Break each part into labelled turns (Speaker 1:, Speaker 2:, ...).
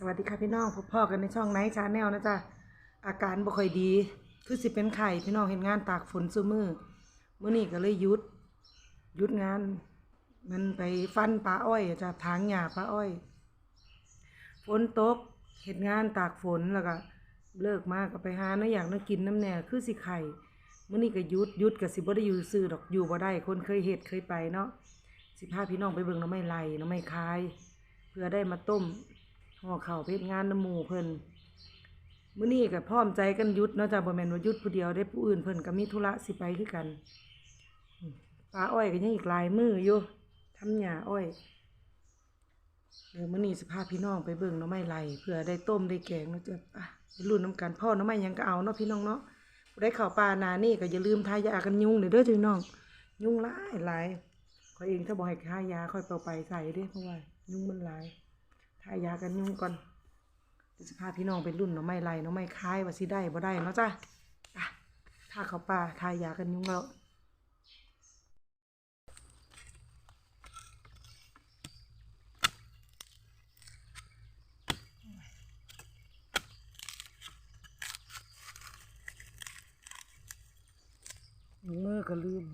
Speaker 1: สวัสดีค่ะพี่น้องพบพ่อกันในช่องไนท์ชาแนลนะจ๊ะอาการบ่ค่อยดี คือสิเป็นไข่พี่น้องเห็นงานตากฝนซุมือเมื้อนี้ก็เลยหยุดหยุดงาน มันไปฟันปลาอ้อยจ้ะทางหญ้าปลาอ้อยฝนตกเฮ็ดงานตากฝนแล้วก็เลิกมากก็ไปหาเนื้ออย่างเนื้อกินน้ำแหน่คือสิไข่เมื้อนี้ก็หยุดหยุดก็สิบ่ได้อยู่ซื่อดอกอยู่บ่ได้คนเคยเฮ็ดเคยไปเนาะสิพาพี่น้องไปเบิ่งน้ำไม้ไล่หน้ำไม้คาย เพื่อได้มาต้ม ห่อข้าเพชรงานน้ำหมูเพิ่นมื้อนี้ก็พร้อมใจกันยุดเนาะจ้ะบ่แม่นว่ายุดผู้เดียวได้ผู้อื่นเพิ่นก็มีธุระสิไปคือกันปลาอ้อยก็ยังอีกหลายมืออยู่ทำหญ้าอ้อยเดี๋ยวมื้อนี้สิพาพี่น้องไปเบิ่งหน้ำไม้ไล่เพื่อได้ต้มได้แกงเนาะจ้ะอะรุ่นน้ำกันพ่อหน้ำไม้ยังก็เอาเนาะพี่น้องเนาะได้เข้าวป่านานี่ก็อย่าลืมทายากันยุงเด้อเด้อพี่น้อง ยุงหลายหลายข้อยเองถ้าบ่ให้ทายาค่อยเปล่าไปใส่เด้เพราะว่า ยุงมันหลาย ทายากันยุงก่อนจะพาพี่น้องไปรุ่นหน่อไม้ไล่หน่อไม้คายว่าสิได้บ่ได้เนาะจ้ะถ้าเขาป่าทายากันยุงแล้วมือก็ลืม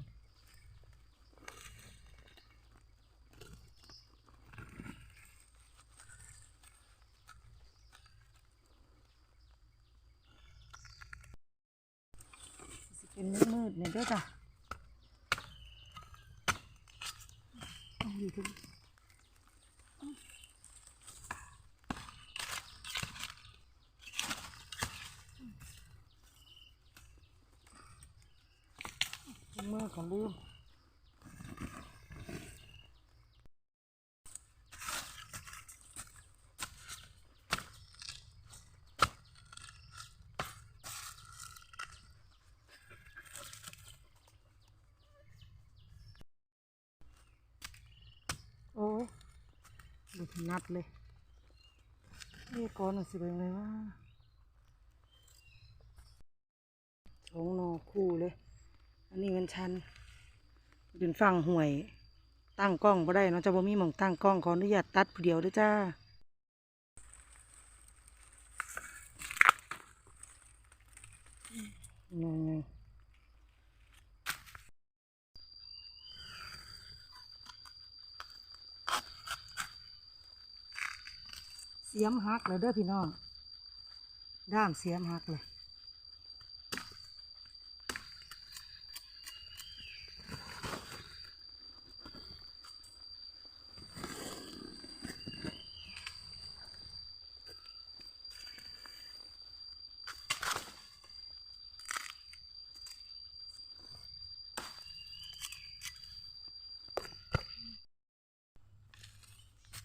Speaker 1: สิเป็นมืดๆเนี่ยด้วยจ้ะเอาอยู่ทุกมือของลืมโอ้ย ดูนัดเลยนี่ก่อนน่ะสิเป็นไงวะสองนอคู่เลย อันนี้มันชันเป็นฝั่งห่วย ตั้งกล้องบ่ได้เนาะจะบ่มีหมองตั้งกล้องขออนุญาตตัดผู้เดียวด้วยจ้าไงไง สียมหักเลยเด้อพี่น้อง ด้ามเสียมหักเลย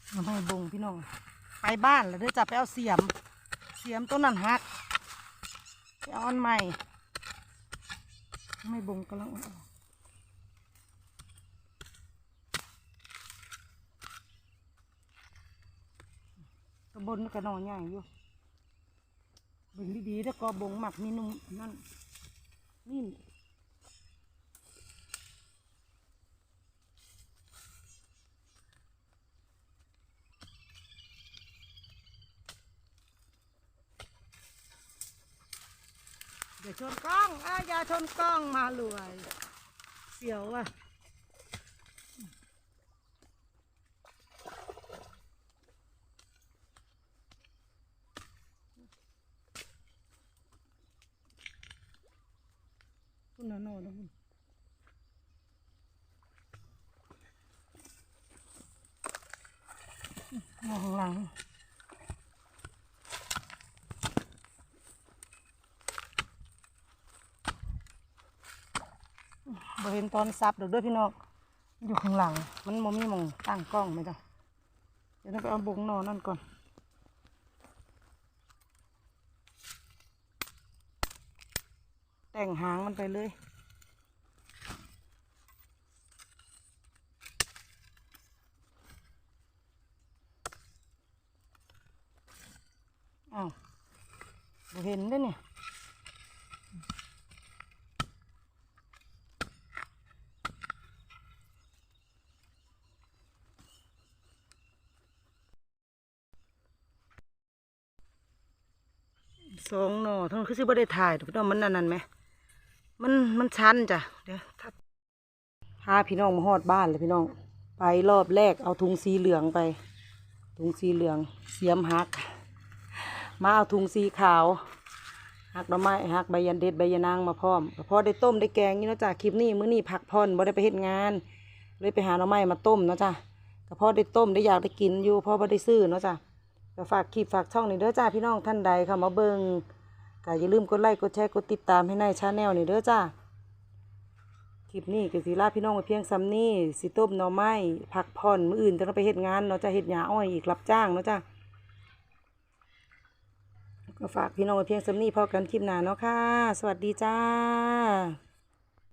Speaker 1: เอาให้บงพี่น้อง บ้านแล้วเด้อจะไปเอาเสียม เสียมต้นนั้นหักไปเอาอันใหม่ ไม่บงก็แล้วเอาตะบนมันก็นอนใหญ่อยู่เบิ่งดีๆแล้วก็บงหมักมีนุ่มนั่นนี่ อย่าชนกล้องอะอย่าชนกล้องมารวยเสียวอะคุณน่ะโน่นะคุณมองหลัง บ เห็นตอนซับเดี๋ยวด้วยพี่น้องอยู่ข้างหลัง มันมมีมองตั้งกล้องไหมจ๊ะเดี๋ยวต้องไปเอาบุงนอนนั่นก่อนแต่งหางมันไปเลยอ้าวเห็นเด้วยเนี่ย สองหน่อทั้งคือสิบ่ได้ถ่ายดอกพี่น้องมันอันนั้นไหมมันมันชันจ้ะเดี๋ยวถ้าพาพี่น้องมาฮอดบ้านเลยพี่น้อง ไปรอบแรกเอาถุงสีเหลืองไปถุงสีเหลืองเสียมหัก มาเอาถุงสีขาวหักดอกไม้หักใบยันเด็ดใบยานางมาพร้อมพอได้ต้มได้แกงนี่เนาะจ้ะคลิปนี้มื้อนี้พักผ่อนบ่ได้ไปเฮ็ดงาน เลยไปหาหน่อไม้มาต้มเนาะจ้ะก็พอได้ต้มได้อยากได้กินอยู่พอบ่ได้ซื้อเนาะจ้ะ ก็ฝากคลิปฝากช่องนี่เด้อจ้าพี่น้องท่านใดเข้ามาเบิ่งก็อย่าลืมกดไลค์กดแชร์กดติดตามให้ในชาแนลนี่เด้อจ้าคลิปนี้ก็สิลาพี่น้องไปเพียงซ้ำนี้สิต้มหน่อไม้พักผ่อนมื้ออื่นต้องไปเฮ็ดงานเนาะจ้ะเฮ็ดหญ้าอ้อยอีกรับจ้างเนาะจ้ะก็ฝากพี่น้องไปเพียงซ้ำนี้พอกันคลิปหน้าเนาะค่ะ สวัสดีจ้า